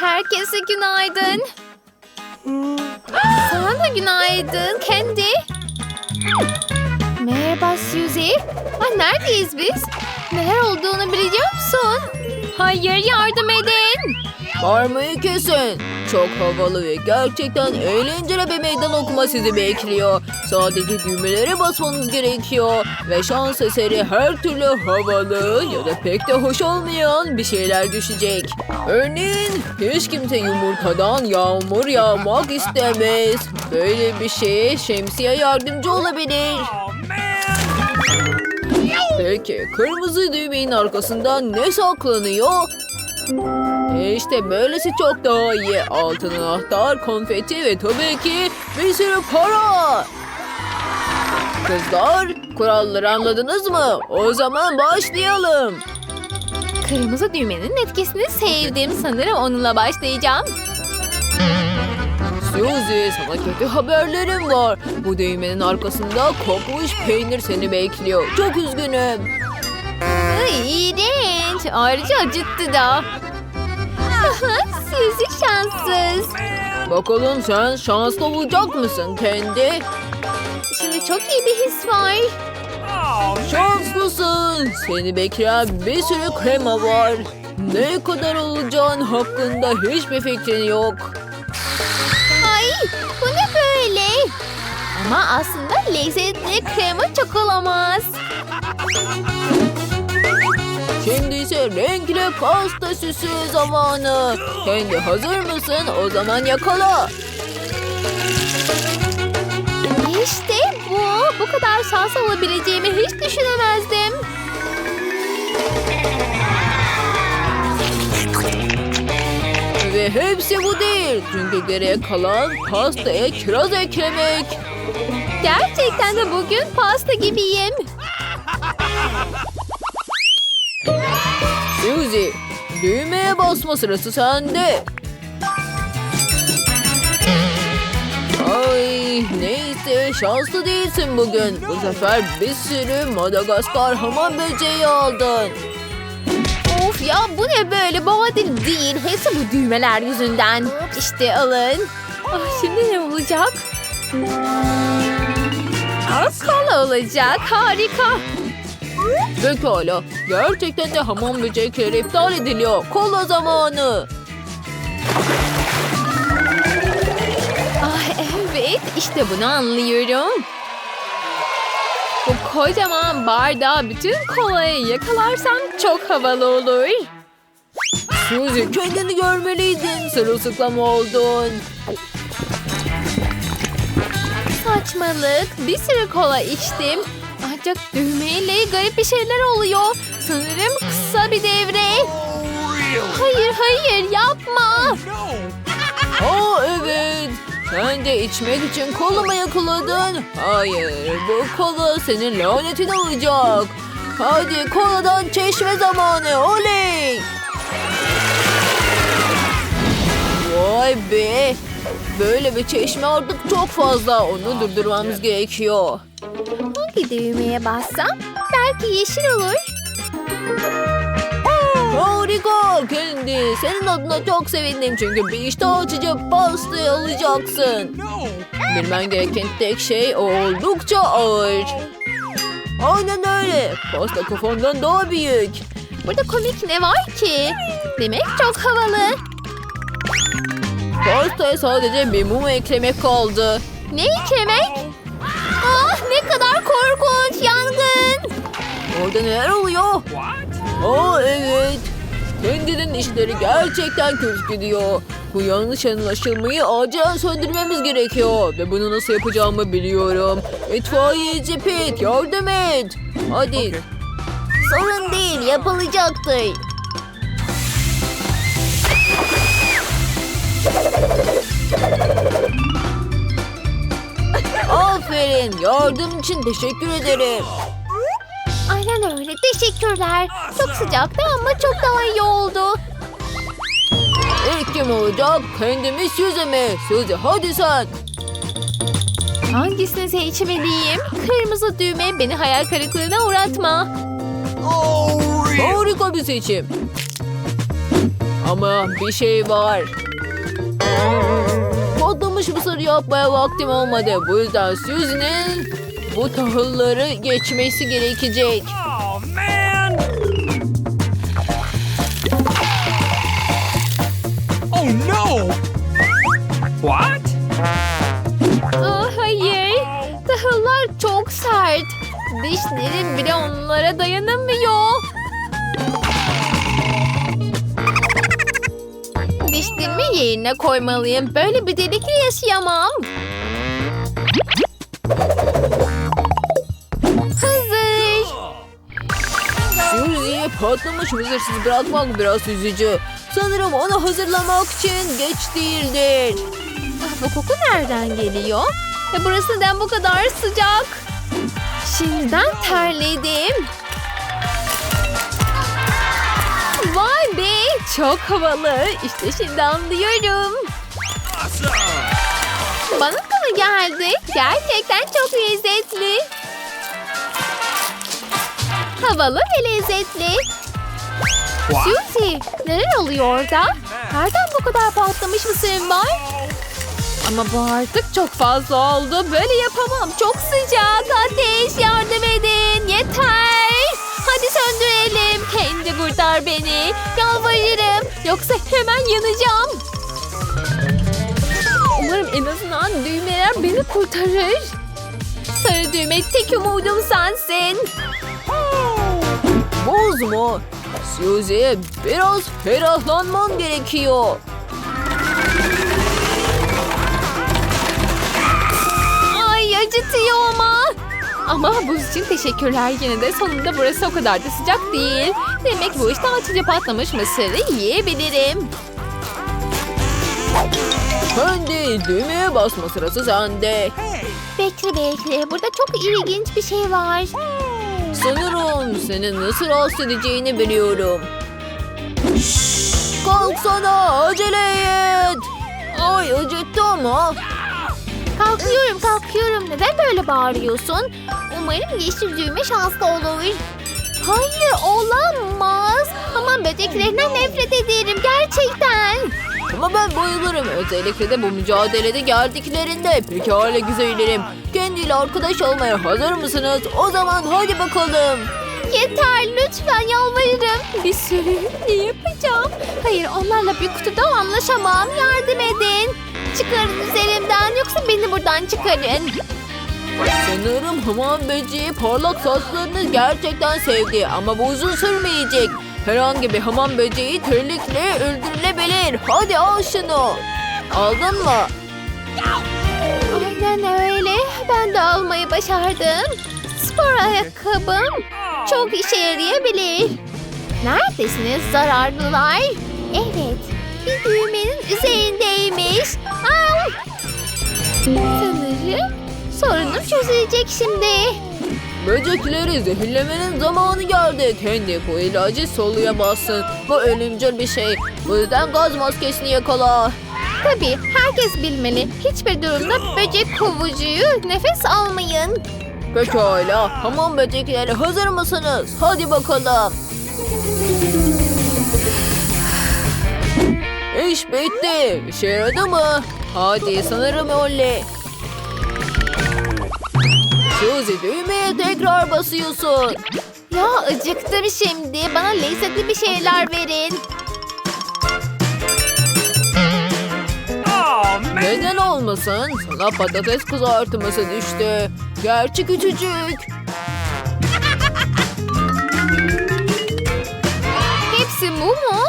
Herkese günaydın. Sana da günaydın Kendi. Merhaba Suzy. Ah, neredeyiz biz? Neler olduğunu biliyor musun? Hayır yardım edin. Parmayı kesin. Çok havalı ve gerçekten eğlenceli bir meydan okuma sizi bekliyor. Sadece düğmelere basmanız gerekiyor. Ve şans eseri her türlü havalı ya da pek de hoş olmayan bir şeyler düşecek. Örneğin hiç kimse yumurtadan yağmur yağmak istemez. Böyle bir şeye şemsiye yardımcı olabilir. Peki kırmızı düğmenin arkasında ne saklanıyor? E İşte böylesi çok daha iyi. Altın anahtar, konfeti ve tabii ki bir sürü para. Kızlar, kuralları anladınız mı? O zaman başlayalım. Kırmızı düğmenin etkisini sevdim. Sanırım onunla başlayacağım. Suzy, sana kötü haberlerim var. Bu düğmenin arkasında kokmuş peynir seni bekliyor. Çok üzgünüm. İğrenç. Ayrıca acıttı da. Suzy şanssız. Bakalım sen şanslı olacak mısın kendi? Şimdi çok iyi bir his var. Şanslısın. Seni bekleyen bir sürü krema var. Ne kadar olacağın hakkında hiçbir fikrin yok. Ay bu ne böyle? Ama aslında lezzetli krema çok olamaz. İse renkli pasta süsü zamanı. Kendi hazır mısın? O zaman yakala. İşte bu. Bu kadar şans alabileceğimi hiç düşünemezdim. Ve hepsi bu değil. Çünkü geriye kalan pastaya kiraz eklemek. Gerçekten de bugün pasta gibiyim. Suzy, düğmeye basma sırası sende. Ay neyse şanslı değilsin bugün. Bu sefer bir sürü Madagaskar hamam böceği aldın. Of ya bu ne böyle? Adil değil. Hepsi bu düğmeler yüzünden. İşte alın. Ah, şimdi ne olacak? Kola olacak. Harika. Pekala. Gerçekten de hamam böcekleri iptal ediliyor. Kola zamanı. Ah evet işte bunu anlıyorum. Bu kocaman bardağı bütün kolayı yakalarsam çok havalı olur. Suzy kendini görmeliydin. Sırılsıklam oldun. Saçmalık. Bir sürü kola içtim. Ancak düğmeyle garip bir şeyler oluyor. Sanırım kısa bir devre. Hayır hayır yapma. Aa evet. Sen de içmek için kola mı yakaladın? Hayır bu kola senin lanetini alacak. Hadi koladan çeşme zamanı oley. Vay be. Böyle bir çeşme artık çok fazla. Onu durdurmamız gerekiyor. Hangi düğmeye bassam belki yeşil olur. Harika kendi. Senin adına çok sevindim çünkü bir iştah açıcı pastayı alacaksın. Bilmen gereken tek şey oldukça ağır. Aynen öyle. Pasta kafandan daha büyük. Burada komik ne var ki? Demek çok havalı. Pastaya sadece bir mum eklemek kaldı. Ne eklemek? Ah ne kadar korkunç. Orada neler oluyor? Aa evet. Kendi'nin işleri gerçekten kötü gidiyor. Bu yanlış anlaşılmayı acilen söndürmemiz gerekiyor. Ve bunu nasıl yapacağımı biliyorum. İtfaiyeci Pete yardım et. Hadi. Sorun değil yapılacaktır. Aferin. Yardım için teşekkür ederim. Aynen öyle teşekkürler. Çok sıcaktı ama çok daha iyi oldu. İlk kim olacak? Kendimiz Suzy mi? Suzy hadi sen. Hangisini seçmeliyim? Kırmızı düğme beni hayal kırıklığına uğratma. Harika bir seçim. Ama bir şey var. Patlamış mısır yapmaya vaktim olmadı. Bu yüzden Suzy'nin bu tahılları geçmesi gerekecek. Oh man! Oh no! What? Aa, hayır. Tahıllar çok sert. Dişlerim bile onlara dayanamıyor. Dişlerimi yerine koymalıyım. Böyle bir delikle yaşayamam. Patlamış mısırsız bırakmak biraz üzücü. Sanırım onu hazırlamak için geç değildir. Bu koku nereden geliyor? Ve burası neden bu kadar sıcak? Şimdiden terledim. Vay be çok havalı. İşte şimdi anlıyorum. Bana da mı geldi? Gerçekten çok lezzetli. Havalı ve lezzetli. Suzy neler oluyor orada? Nereden bu kadar patlamış mısırın var? Ama bu artık çok fazla oldu. Böyle yapamam. Çok sıcak. Ateş yardım edin. Yeter. Hadi söndürelim. Kendi kurtar beni. Yalvarırım. Yoksa hemen yanacağım. Umarım en azından düğmeler beni kurtarır. Sarı düğme tek umudum sensin. Buz mu? Suzy biraz ferahlanman gerekiyor. Ay acıtıyor ama. Ama buz için teşekkürler yine de sonunda burası o kadar da sıcak değil. Demek bu işten açınca patlamış mısırı yiyebilirim. Hadi düğmeye basma sırası sende. Bekle bekle burada çok ilginç bir şey var. Sanırım seni nasıl rahatsız edeceğini biliyorum. Kalksana acele et. Ay acıttı ama. Kalkıyorum kalkıyorum neden böyle bağırıyorsun? Umarım yeşil düğme şanslı olur. Hayır olamaz. Aman böceklerinden nefret ederim gerçekten. Ama ben bayılırım. Özellikle de bu mücadelede geldiklerinde. Pekala güzellerim. Kendiyle arkadaş olmaya hazır mısınız? O zaman hadi bakalım. Yeter lütfen yalvarırım. Bir sürü ne yapacağım? Hayır onlarla bir kutuda anlaşamam. Yardım edin. Çıkarın üzerimden yoksa beni buradan çıkarın. Sanırım hamam böceği parlak saçlarını gerçekten sevdi. Ama bu uzun sürmeyecek. Herhangi bir hamam böceği terlikle öldürülebilir. Hadi al şunu. Aldın mı? Aynen öyle. Ben de almayı başardım. Spor ayakkabım çok işe yarayabilir. Neredesiniz zararlılar? Evet. Bir düğmenin üzerindeymiş. Au! Sanırım sorunum çözülecek şimdi. Böcekleri zehirlemenin zamanı geldi. Kendi bu ilacı soluyamazsın. Bu ölümcül bir şey. Bu yüzden gaz maskesini yakala. Tabii herkes bilmeli. Hiçbir durumda böcek kovucuyu nefes almayın. Pekala. Hamam böcekleri hazır mısınız? Hadi bakalım. İş bitti. İşe yaradı mı? Hadi sanırım öyle. Suzy düğmeye tekrar basıyorsun. Ya acıktım şimdi. Bana lezzetli bir şeyler verin. Olmasın? Sana patates kızartması düştü. Gerçi küçücük. Hepsi bu mu?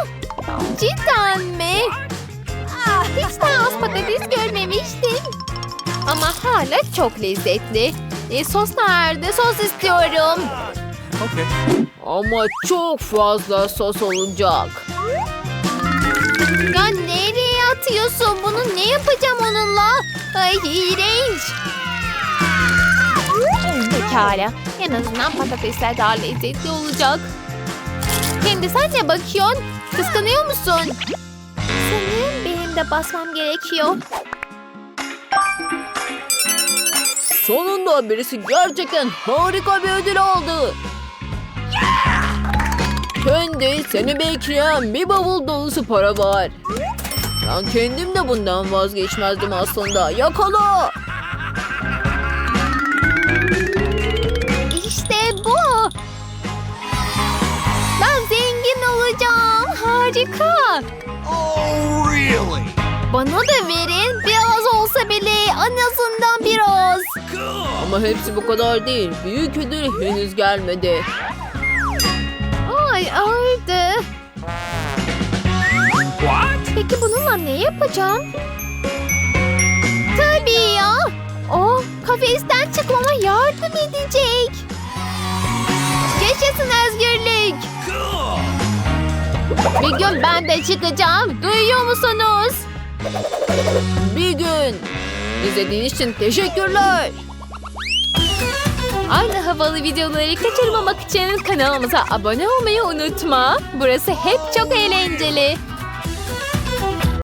Cidden mi? Ah, Hiç daha az patates görmemiştim. Ama hala çok lezzetli. E, sos nerede? Sos istiyorum. Okay. Ama çok fazla sos olacak. Nereye atıyorsun? Bunu ne yapacağım onunla? Ay iğrenç. Pekala. En azından patatesler daha lezzetli olacak. Kendi sen ne bakıyorsun? Kıskanıyor musun? Sanırım benim de basmam gerekiyor. Sonunda birisi gerçekten harika bir ödül aldı. Kendi seni bekleyen bir bavul dolusu para var. Ben kendim de bundan vazgeçmezdim aslında. Yakala! İşte bu. Ben zengin olacağım. Harika. Oh, really? Bana da verin. Biraz olsa bile en azından biraz. Cool. Ama hepsi bu kadar değil. Büyük ödül henüz gelmedi. Ay ağırdı. Peki bununla ne yapacağım? Tabii ya. O kafesten çıkmama yardım edecek. Yaşasın özgürlük. Bir gün ben de çıkacağım. Duyuyor musunuz? Bir gün. İzlediğiniz için teşekkürler. Aynı havalı videoları kaçırmamak için kanalımıza abone olmayı unutma. Burası hep çok eğlenceli.